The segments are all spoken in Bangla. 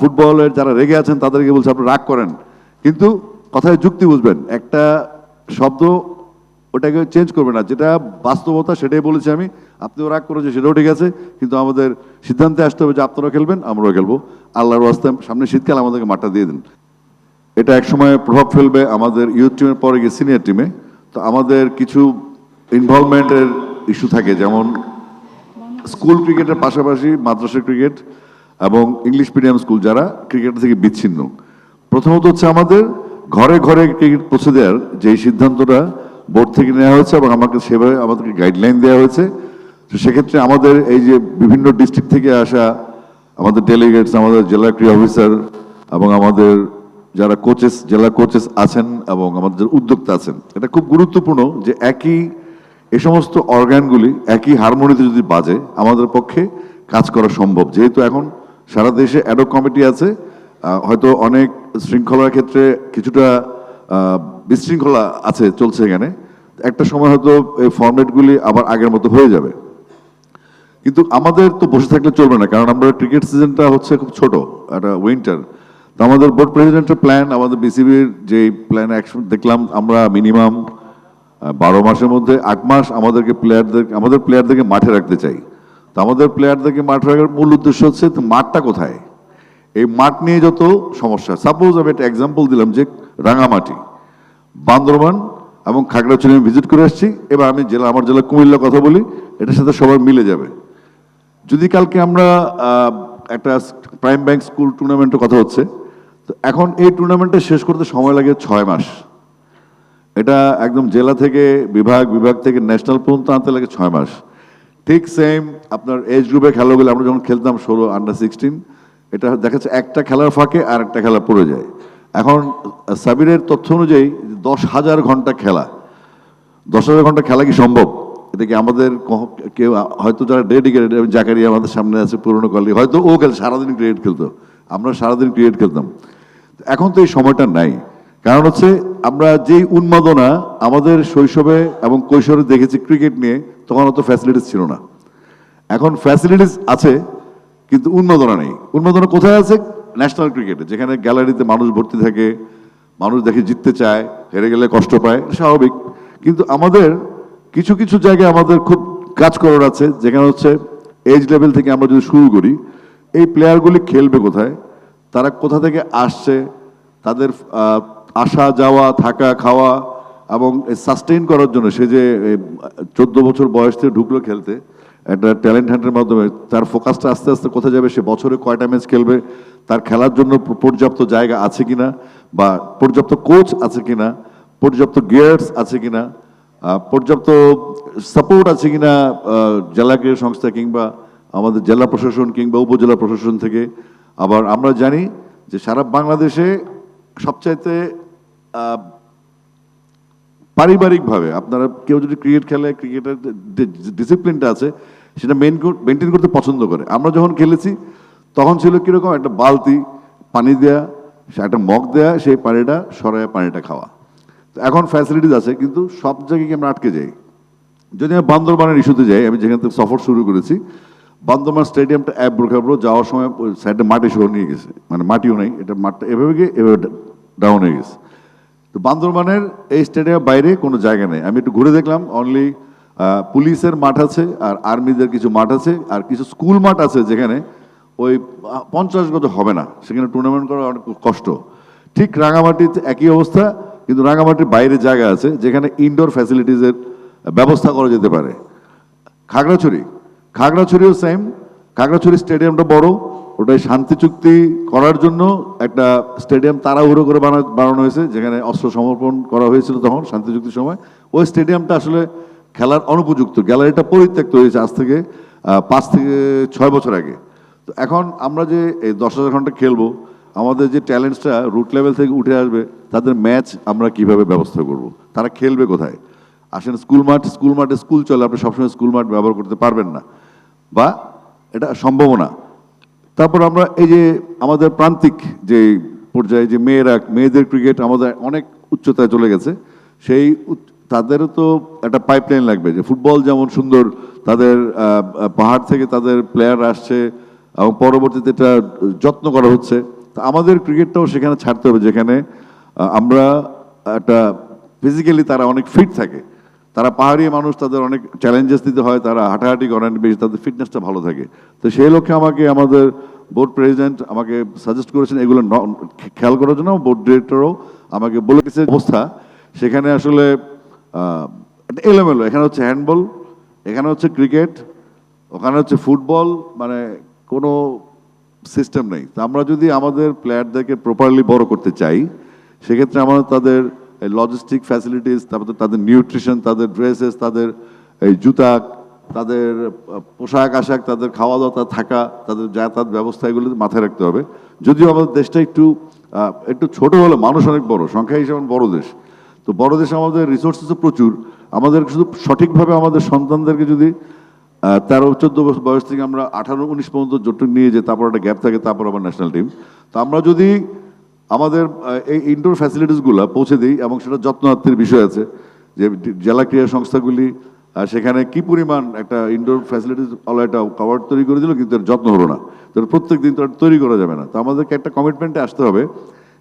ফুটবলের যারা রেগে আছেন, তাদেরকে বলছে, আপনি রাগ করেন। কিন্তু কথায় যুক্তি বুঝবেন, একটা শব্দ ওটাকে চেঞ্জ করবে না। যেটা বাস্তবতা, সেটাই বলেছি আমি। আপনিও রাগ করেছে সেটাও ঠিক আছে, কিন্তু আমাদের সিদ্ধান্তে আসতে হবে যে আপনারাও খেলবেন, আমরাও খেলব। আল্লাহর ওয়াস্তে সামনে শীতকাল আমাদেরকে মাঠটা দিয়ে দিন। এটা একসময় প্রভাব ফেলবে আমাদের ইউথ টিমের পরে গিয়ে সিনিয়র টিমে তো আমাদের কিছু ইনভলভমেন্টের ইস্যু থাকে, যেমন স্কুল ক্রিকেটের পাশাপাশি মাদ্রাসা ক্রিকেট এবং ইংলিশ মিডিয়াম স্কুল যারা ক্রিকেট থেকে বিচ্ছিন্ন। প্রথমত হচ্ছে আমাদের ঘরে ঘরে ক্রিকেট পৌঁছে দেওয়ার যে সিদ্ধান্তটা বোর্ড থেকে নেওয়া হয়েছে এবং আমাকে সেভাবে আমাদেরকে গাইডলাইন দেওয়া হয়েছে। তো সেক্ষেত্রে আমাদের এই যে বিভিন্ন ডিস্ট্রিক্ট থেকে আসা আমাদের ডেলিগেটস আমাদের জেলা ক্রীড়া অফিসার এবং আমাদের যারা কোচেস জেলা কোচেস আছেন এবং আমাদের উদ্যোক্তা আছেন, এটা খুব গুরুত্বপূর্ণ যে একই এ সমস্ত অর্গানগুলি একই হারমোনিতে যদি বাজে, আমাদের পক্ষে কাজ করা সম্ভব। যেহেতু এখন সারা দেশে অ্যাডক কমিটি আছে। হয়তো অনেক শৃঙ্খলার ক্ষেত্রে কিছুটা বিশৃঙ্খলা আছে চলছে এখানে। একটা সময় হয়তো এই ফর্মেটগুলি আবার আগের মতো হয়ে যাবে। কিন্তু আমাদের তো বসে থাকলে চলবে না, কারণ আমরা ক্রিকেট সিজনটা হচ্ছে খুব ছোট, একটা উইন্টার তো আমাদের বোর্ড প্রেসিডেন্টের প্ল্যান আমাদের বিসিবির যে প্ল্যান অ্যাকশন দেখলাম আমরা মিনিমাম বারো মাসের মধ্যে, আট মাস আমাদেরকে প্লেয়ারদের আমাদের প্লেয়ারদেরকে মাঠে রাখতে চাই। তো আমাদের প্লেয়ারদেরকে মাঠ রাখার মূল উদ্দেশ্য হচ্ছে মাঠটা কোথায়? এই মাঠ নিয়ে যত সমস্যা সাপোজ আমি একটা এক্সাম্পল দিলাম যে রাঙামাটি, বান্দরবান এবং খাগড়াছড়ি আমি ভিজিট করে আসছি। এবার আমি জেলা, আমার জেলা কুমিল্লা কথা বলি, এটার সাথে সবার মিলে যাবে। যদি কালকে আমরা একটা প্রাইম ব্যাংক স্কুল টুর্নামেন্টের কথা হচ্ছে, তো এখন এই টুর্নামেন্টটা শেষ করতে সময় লাগে ছয় মাস। এটা একদম জেলা থেকে বিভাগ বিভাগ থেকে ন্যাশনাল পর্যন্ত আনতে লাগে ছয় মাস। ঠিক সেম আপনার এজ গ্রুপে খেলাগুলো আমরা যখন খেলতাম ষোলো আন্ডার সিক্সটিন এটা দেখা যাচ্ছে একটা খেলার ফাঁকে আর একটা খেলা পড়ে যায়। এখন সাবিরের তথ্য অনুযায়ী দশ হাজার ঘণ্টা খেলা। দশ হাজার ঘণ্টা খেলা কি সম্ভব? এটা কি আমাদের কেউ, হয়তো যারা ডেডিকেটেড জাকারি আমাদের সামনে আছে, পুরনো কলি হয়তো ও খেল সারাদিন ক্রিকেট খেলতো। আমরা সারাদিন ক্রিকেট খেলতাম। এখন তো এই সময়টা নাই। কারণ হচ্ছে, আমরা যেই উন্মাদনা আমাদের শৈশবে এবং কৈশোরে দেখেছি ক্রিকেট নিয়ে তখন অত ফ্যাসিলিটিস ছিল না। এখন ফ্যাসিলিটিস আছে, কিন্তু উন্মাদনা নেই। উন্মাদনা কোথায় আছে? ন্যাশনাল ক্রিকেটে যেখানে গ্যালারিতে মানুষ ভর্তি থাকে, মানুষ দেখে জিততে চায়, হেরে গেলে কষ্ট পায় স্বাভাবিক। কিন্তু আমাদের কিছু কিছু জায়গায় আমাদের খুব কাজ করার আছে, যেখানে হচ্ছে এজ লেভেল থেকে আমরা যদি শুরু করি, এই প্লেয়ারগুলি খেলবে কোথায়? তারা কোথা থেকে আসছে? তাদের আসা, যাওয়া, থাকা, খাওয়া এবং সাস্টেইন করার জন্য সে যে চোদ্দ বছর বয়স থেকে ঢুকলো খেলতে, একটা ট্যালেন্ট হ্যান্ডের মাধ্যমে, তার ফোকাসটা আস্তে আস্তে কোথায় যাবে, সে বছরে কয়টা ম্যাচ খেলবে, তার খেলার জন্য পর্যাপ্ত জায়গা আছে কিনা, বা পর্যাপ্ত কোচ আছে কিনা, পর্যাপ্ত গিয়ার্স আছে কিনা পর্যাপ্ত সাপোর্ট আছে কিনা জেলা ক্রীড়া সংস্থা কিংবা আমাদের জেলা প্রশাসন কিংবা উপজেলা প্রশাসন থেকে। আবার আমরা জানি যে সারা বাংলাদেশে সবচাইতে পারিবারিকভাবে, আপনারা কেউ যদি ক্রিকেট খেলে ক্রিকেটের ডিসিপ্লিনটা আছে, সেটা মেন মেনটেন করতে পছন্দ করে। আমরা যখন খেলেছি, তখন ছিল কীরকম, একটা বালতি পানি দেয়া একটা মগ দেয়া, সেই পানিটা সরায় পানিটা খাওয়া। তো এখন ফ্যাসিলিটিস আছে, কিন্তু সব জায়গায় আমরা আটকে যাই। যদি আমি বান্দরবানের ইস্যুতে যাই, আমি যেখান থেকে সফর শুরু করেছি, বান্দরবান স্টেডিয়ামটা অ্যাপ ব্রোকাবো যাওয়ার সময় সাইডে মাটি সহ নিয়ে গেছে। মানে মাটিও নেই, এটা মাঠটা এভাবে গিয়ে এভাবে ডাউন হয়ে গেছে। তো বান্দরবানের এই স্টেডিয়ামের বাইরে কোনো জায়গা নেই। আমি একটু ঘুরে দেখলাম অনলি পুলিশের মাঠ আছে আর আর্মিদের কিছু মাঠ আছে আর কিছু স্কুল মাঠ আছে যেখানে ওই পঞ্চাশ গজ হবে না। সেখানে টুর্নামেন্ট করা অনেক কষ্ট। ঠিক রাঙামাটিতে একই অবস্থা, কিন্তু রাঙামাটির বাইরে জায়গা আছে যেখানে ইনডোর ফ্যাসিলিটিসের ব্যবস্থা করা যেতে পারে। খাগড়াছড়ি, খাগড়াছড়িও সেম খাগড়াছড়ি স্টেডিয়ামটা বড় ওটাই শান্তি চুক্তি করার জন্য একটা স্টেডিয়াম তাড়াহুড়ো করে বানা, বানানো হয়েছে, যেখানে অস্ত্র সমর্পণ করা হয়েছিল তখন, শান্তি চুক্তির সময়। ওই স্টেডিয়ামটা আসলে খেলার অনুপযুক্ত, গ্যালারিটা পরিত্যক্ত হয়েছে আজ থেকে পাঁচ থেকে ছয় বছর আগে। তো এখন আমরা যে এই দশ হাজার ঘণ্টা খেলব, আমাদের যে ট্যালেন্টসটা রুট লেভেল থেকে উঠে আসবে, তাদের ম্যাচ আমরা কীভাবে ব্যবস্থা করব? তারা খেলবে কোথায়? আসেন স্কুল মাঠ, স্কুল মাঠে স্কুল চলে, আপনি সবসময় স্কুল মাঠ ব্যবহার করতে পারবেন না। বা এটা সম্ভাবনা। তারপর আমরা এই যে আমাদের প্রান্তিক যে পর্যায়ে যে মেয়েরা, মেয়েদের ক্রিকেট আমাদের অনেক উচ্চতায় চলে গেছে, সেই তাদেরও তো একটা পাইপলাইন লাগবে যে ফুটবল যেমন সুন্দর, তাদের পাহাড় থেকে তাদের প্লেয়ার আসছে এবং পরবর্তীতে এটা যত্ন করা হচ্ছে। তা আমাদের ক্রিকেটটাও সেখানে ছাড়তে হবে, যেখানে আমরা একটা ফিজিক্যালি তারা অনেক ফিট থাকে। তারা পাহাড়ি মানুষ, তাদের অনেক চ্যালেঞ্জেস দিতে হয়, তারা হাঁটাহাঁটি করেন, বেশি তাদের ফিটনেসটা ভালো থাকে। তো সেই লক্ষ্যে আমাকে আমাদের বোর্ড প্রেসিডেন্ট আমাকে সাজেস্ট করেছেন, এগুলো খেয়াল করার জন্য বোর্ড ডিরেক্টরও আমাকে বলে গেছে অবস্থা। সেখানে আসলে এলোমেলো, এখানে হচ্ছে হ্যান্ডবল এখানে হচ্ছে ক্রিকেট ওখানে হচ্ছে ফুটবল মানে কোনো সিস্টেম নেই। তো আমরা যদি আমাদের প্লেয়ারদেরকে প্রপারলি বড় করতে চাই, সেক্ষেত্রে আমাদের তাদের লজিস্টিক ফ্যাসিলিটিস তারপর তাদের নিউট্রিশন তাদের ড্রেসেস তাদের এই জুতা, তাদের পোশাক আশাক, তাদের খাওয়া দাওয়া থাকা, তাদের যাতায়াত ব্যবস্থা, এগুলো মাথায় রাখতে হবে। যদিও আমাদের দেশটা একটু একটু ছোট হলে মানুষ অনেক বড়, সংখ্যা হিসেবে বড় দেশ। তো বড় দেশে আমাদের রিসোর্সেসও প্রচুর। আমাদের শুধু সঠিকভাবে আমাদের সন্তানদেরকে যদি তেরো, চোদ্দ বছর বয়স থেকে আমরা আঠারো, উনিশ পর্যন্ত জোটক নিয়ে যে তারপর একটা গ্যাপ থাকে, তারপর আবার ন্যাশনাল টিম তো আমরা যদি আমাদের এই ইনডোর ফ্যাসিলিটিসগুলো পৌঁছে দিই এবং সেটা যত্নার্থের বিষয় আছে, যে জেলা ক্রীড়া সংস্থাগুলি সেখানে কি পরিমাণ একটা ইনডোর ফ্যাসিলিটিস একটা কাভার তৈরি করে দিল কিন্তু এর যত্ন হলো না। তো প্রত্যেক দিন তো তৈরি করা যাবে না। তো আমাদেরকে একটা কমিটমেন্টে আসতে হবে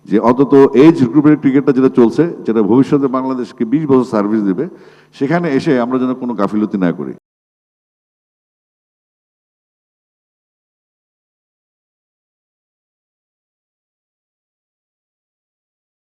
যে অন্তত এজ গ্রুপের ক্রিকেটটা যেটা চলছে, যেটা ভবিষ্যতে বাংলাদেশকে বিশ বছর সার্ভিস দেবে, সেখানে এসে আমরা যেন কোনো গাফিলতি না করি।